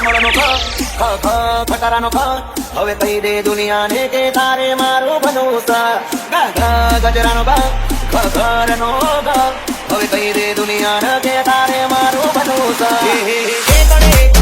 કમળનો ખ ખ ખટારાનો ખ હવે કહી દે દુનિયાને કે તારે મારો ભરોસા. ગા ગા, ગજરાનો ગા, ખ ખરનો ગા. હવે કહી દે દુનિયાને કે તારે મારો ભરોસા.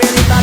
felicidade.